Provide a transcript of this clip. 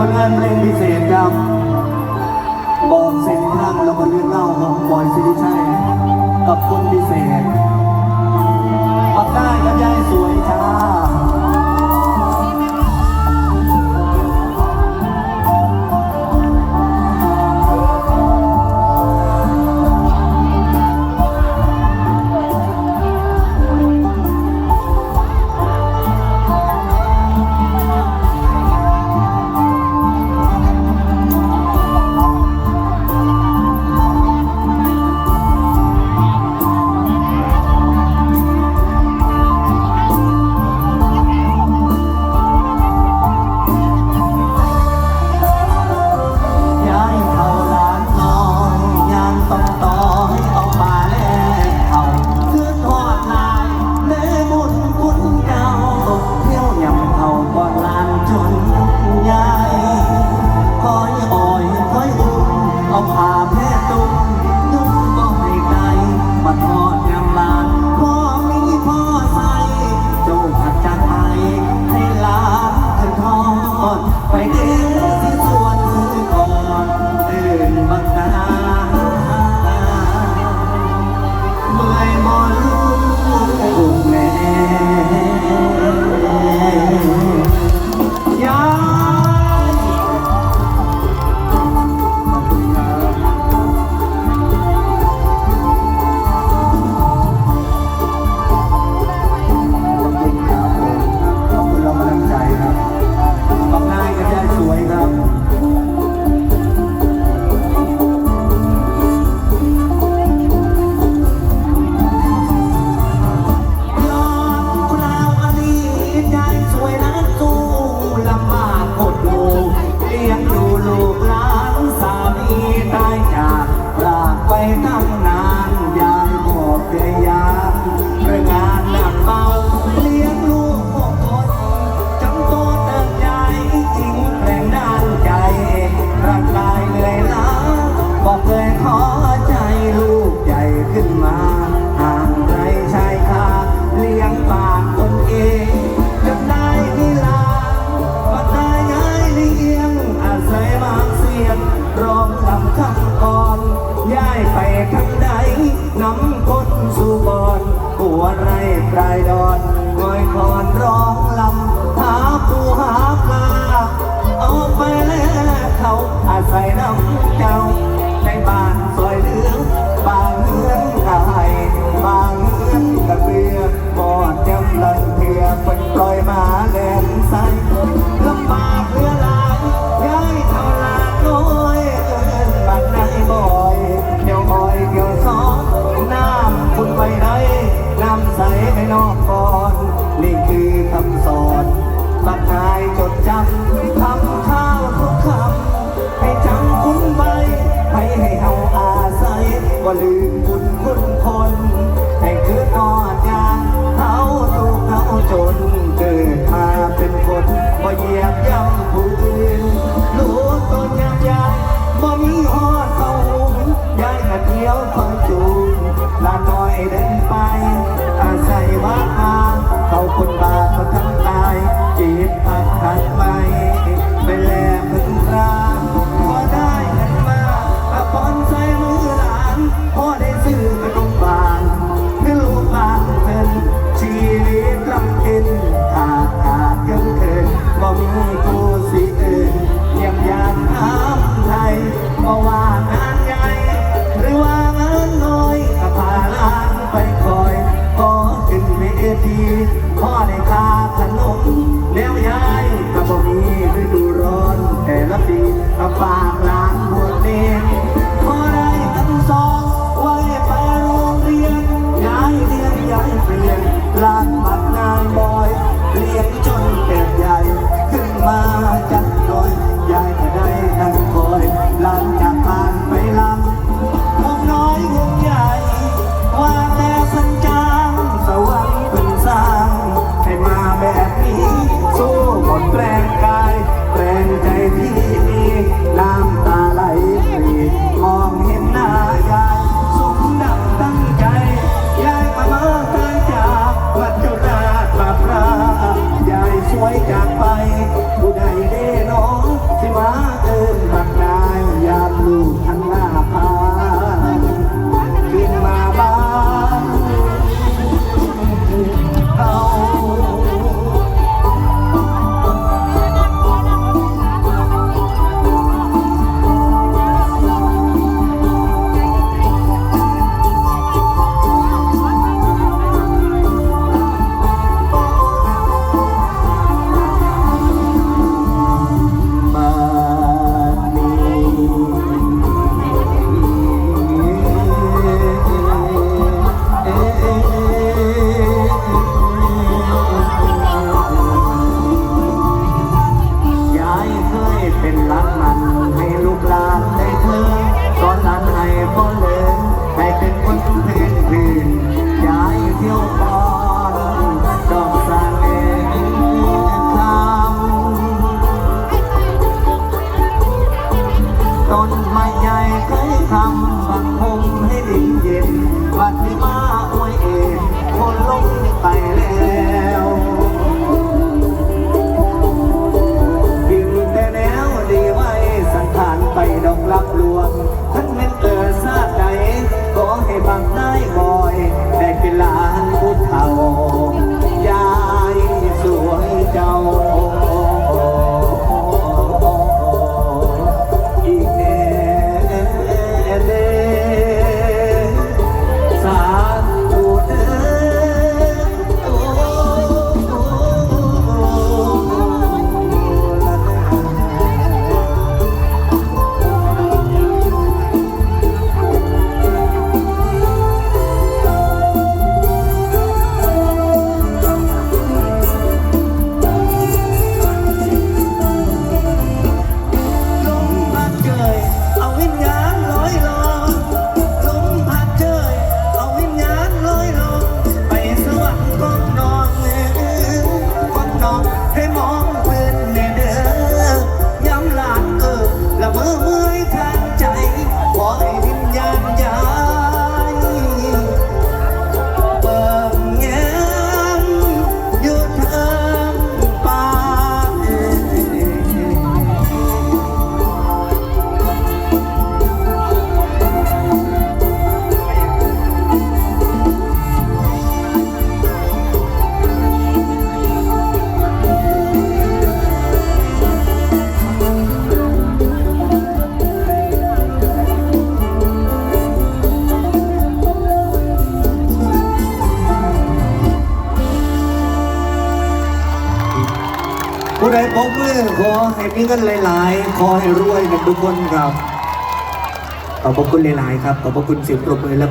คนเลื่นเร่งพิเศษครับบอกเส้นทางเรามนเลื่อนเล่าของบอยสิริชัยกับคนพิเศษปักใต้กับยายสวยจ้า บุญคนณคน ผู้ใดพบมือขอให้มีเงินหลาย ๆ ขอให้รวยกันทุกคนครับ ขอบพระคุณหลาย ๆ ครับ ขอบพระคุณเสียงปรบมือและ